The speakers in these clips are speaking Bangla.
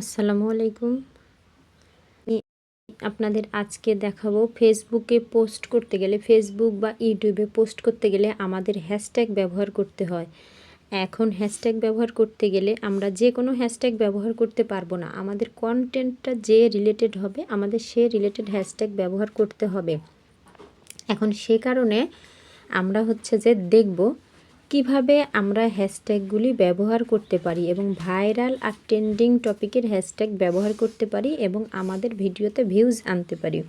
আসসালামু আলাইকুম। আপনাদের আজকে দেখাবো ফেসবুকে পোস্ট করতে গেলে ফেসবুক বা ইউটিউবে পোস্ট করতে গেলে আমাদের হ্যাশট্যাগ ব্যবহার করতে হয়। এখন হ্যাশট্যাগ ব্যবহার করতে গেলে আমরা যে কোনো হ্যাশট্যাগ ব্যবহার করতে পারব না। আমাদের কন্টেন্টটা যে রিলেটেড হবে, আমাদের সে রিলেটেড হ্যাশট্যাগ ব্যবহার করতে হবে। এখন সে কারণে আমরা হচ্ছে যে দেখব কীভাবে আমরা হ্যাশট্যাগুলি ব্যবহার করতে পারি এবং ভাইরাল আর ট্রেন্ডিং টপিকের হ্যাশট্যাগ ব্যবহার করতে পারি এবং আমাদের ভিডিওতে ভিউজ আনতে পারি।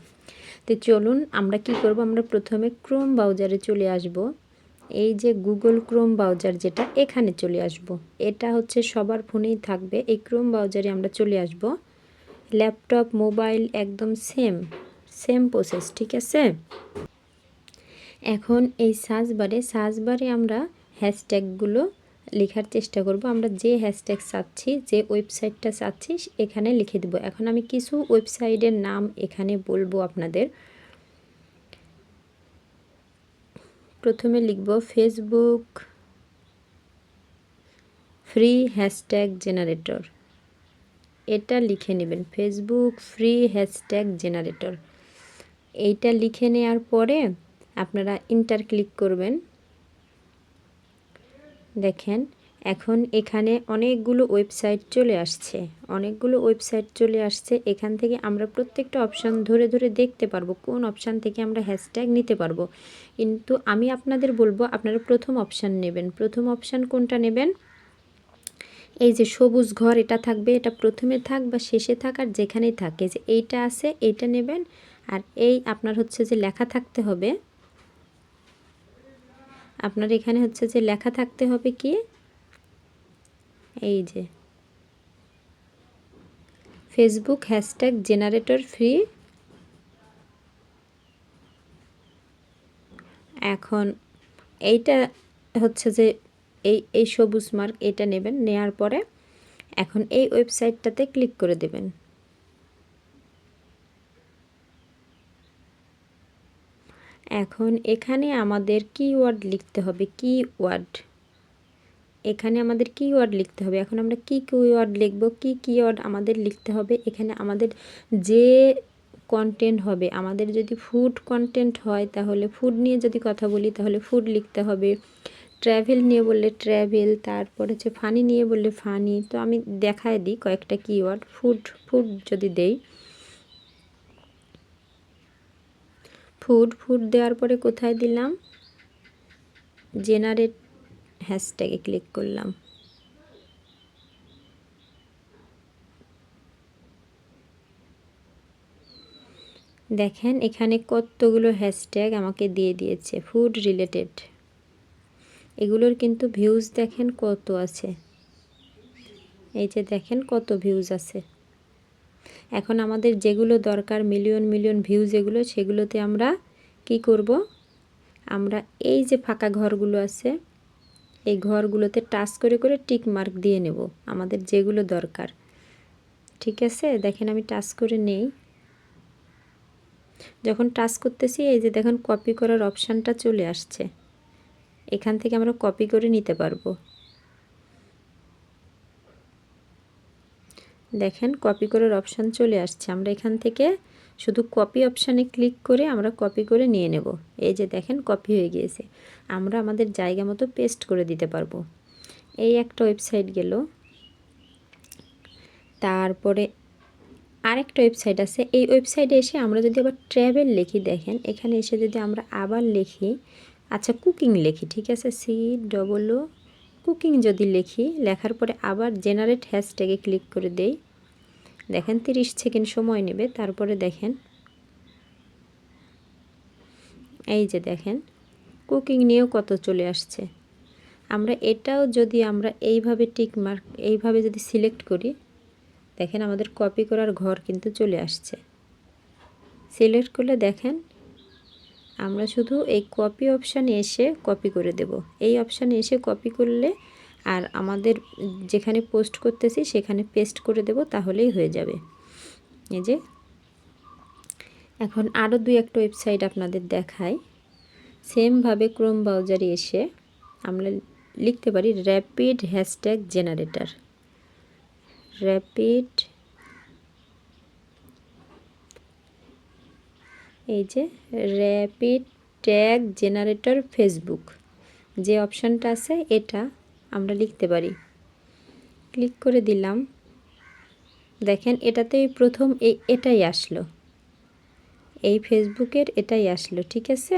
তো চলুন আমরা কি করব? আমরা প্রথমে ক্রোম ব্রাউজারে চলে আসব। এই যে গুগল ক্রোম ব্রাউজার যেটা, এখানে চলে আসব। এটা হচ্ছে সবার ফোনেই থাকবে। এই ক্রোম ব্রাউজারে আমরা চলে আসব। ল্যাপটপ, মোবাইল একদম সেম সেম প্রসেস ঠিক আছে? এখন এই সার্চ বারে সার্চ বারে আমরা হ্যাশট্যাগুলো লেখার চেষ্টা করব। আমরা যে হ্যাশট্যাগ চাচ্ছি, যে ওয়েবসাইটটা চাচ্ছি, এখানে লিখে দেব। এখন আমি কিছু ওয়েবসাইটের নাম এখানে বলব আপনাদের। প্রথমে লিখব ফেসবুক ফ্রি হ্যাশট্যাগ জেনারেটর। এটা লিখে নেবেন, ফেসবুক ফ্রি হ্যাশট্যাগ জেনারেটর। এইটা লিখে নেওয়ার পরে আপনারা ইন্টার ক্লিক করবেন। দেখেন, এখন এখানে অনেকগুলো ওয়েবসাইট চলে আসছে। অনেকগুলো ওয়েবসাইট চলে আসছে। এখান থেকে আমরা প্রত্যেকটা অপশান ধরে ধরে দেখতে পারব, কোন অপশান থেকে আমরা হ্যাশট্যাগ নিতে পারব। কিন্তু আমি আপনাদের বলব, আপনারা প্রথম অপশান নেবেন। প্রথম অপশান কোনটা নেবেন? এই যে সবুজ ঘর, এটা থাকবে, এটা প্রথমে থাক বা শেষে থাক আর যেখানেই থাকে যে এইটা আছে, এইটা নেবেন। আর এই আপনার হচ্ছে যে লেখা থাকতে হবে। আপনার এখানে হচ্ছে যে লেখা থাকতে হবে কি? এই যে। ফেসবুক হ্যাশট্যাগ জেনারেটর ফ্রি এখন এইটা হচ্ছে যে এই এই সবুজ মার্ক এটা নেবেন, নেয়ার পরে এখন এই ওয়েবসাইটটাতে ক্লিক করে দেবেন। এখন এখানে আমাদের কিওয়ার্ড লিখতে হবে কিওয়ার্ড এখানে আমাদের কিওয়ার্ড লিখতে হবে, এখন আমরা কি কিওয়ার্ড লিখব, কি কিওয়ার্ড আমাদের লিখতে হবে, এখানে আমাদের যে কন্টেন্ট হবে, আমাদের যদি ফুড কন্টেন্ট হয়, তাহলে ফুড নিয়ে যদি কথা বলি, তাহলে ফুড লিখতে হবে। ট্র্যাভেল নিয়ে বললে ট্র্যাভেল তারপর হচ্ছে ফানি নিয়ে বললে ফানি তো আমি দেখায় দিই কয়েকটা কিওয়ার্ড ফুড ফুড যদি দেই। ফুড ফুড দেওয়ার পরে কোথায় দিলাম? জেনারেট হ্যাশট্যাগে ক্লিক করলাম। দেখেন, এখানে কতগুলো হ্যাশট্যাগ আমাকে দিয়ে দিয়েছে ফুড রিলেটেড এগুলোর কিন্তু ভিউজ দেখেন কত আছে। এই যে দেখেন কত ভিউজ আছে। এখন আমাদের যেগুলো দরকার মিলিয়ন মিলিয়ন ভিউ যেগুলো সেগুলোতে আমরা কি করব? আমরা এই যে ফাঁকা ঘরগুলো আছে, এই ঘরগুলোতে টাচ করে করে টিক মার্ক দিয়ে নেব আমাদের যেগুলো দরকার। ঠিক আছে? দেখেন আমি টাচ করে নেই। যখন টাচ করতেছি, এই যে দেখেন কপি করার অপশানটা চলে আসছে। এখান থেকে আমরা কপি করে নিতে পারব। দেখেন কপি করার অপশান চলে আসছে। আমরা এখান থেকে শুধু কপি অপশানে ক্লিক করে আমরা কপি করে নিয়ে নেব। এই যে দেখেন কপি হয়ে গিয়েছে। আমরা আমাদের জায়গা মতো পেস্ট করে দিতে পারব। এই একটা ওয়েবসাইট গেল। তারপরে আরেকটা ওয়েবসাইট আছে। এই ওয়েবসাইটে এসে আমরা যদি আবার ট্র্যাভেল লিখি, দেখেন, এখানে এসে যদি আমরা আবার লিখি আচ্ছা কুকিং লিখি, ঠিক আছে? সি ডবল কুকিং যদি লিখি, লেখার পরে আবার জেনারেট হ্যাশট্যাগে ক্লিক করে দেই। দেখেন তিরিশ সেকেন্ড সময় নেবে, তারপরে দেখেন। এই যে দেখেন কুকিং নিয়েও কত চলে আসছে। আমরা এটাও যদি আমরা এইভাবে টিক মার্ক এইভাবে যদি সিলেক্ট করি, দেখেন আমাদের কপি করার ঘর কিন্তু চলে আসছে। সিলেক্ট করলে দেখেন আমরা শুধু এই কপি অপশানে এসে কপি করে দেব। এই অপশানে এসে কপি করলে আর আমাদের যেখানে পোস্ট করতেছি সেখানে পেস্ট করে দেব, তাহলেই হয়ে যাবে। এই যে, এখন আরও দুই একটা ওয়েবসাইট আপনাদের দেখায় সেমভাবে ক্রোম ব্রাউজারে এসে আমরা লিখতে পারি র্যাপিড হ্যাশট্যাগ জেনারেটার র্যাপিড এই যে র্যাপিড ট্যাগ জেনারেটর ফেসবুক যে অপশানটা আছে এটা আমরা লিখতে পারি। ক্লিক করে দিলাম। দেখেন এটাতেই প্রথম এই এটাই আসলো। এই ফেসবুকের এটাই আসলো, ঠিক আছে?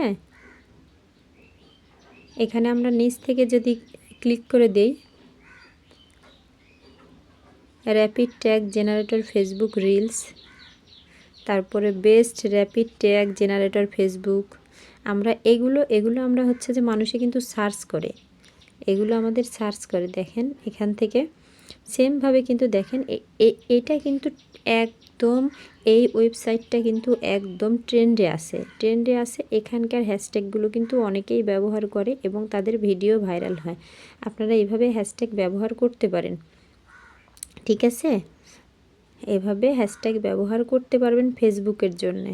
এখানে আমরা নিচ থেকে যদি ক্লিক করে দেই rapid tag generator Facebook reels তারপরে best rapid tag generator Facebook. আমরা এগুলো এগুলো আমরা হচ্ছে যে মানুষে কিন্তু সার্চ করে। এগুলো আমাদের সার্চ করে, দেখেন এখান থেকে। সেমভাবে কিন্তু দেখেন এটা কিন্তু একদম এই ওয়েবসাইটটা কিন্তু একদম ট্রেন্ডে আছে। ট্রেন্ডে আছে, এখানকার হ্যাশট্যাগুলো কিন্তু অনেকেই ব্যবহার করে এবং তাদের ভিডিও ভাইরাল হয়। আপনারা এইভাবে হ্যাশট্যাগ ব্যবহার করতে পারেন। ঠিক আছে? এভাবে হ্যাশট্যাগ ব্যবহার করতে পারবেন ফেসবুকের জন্যে।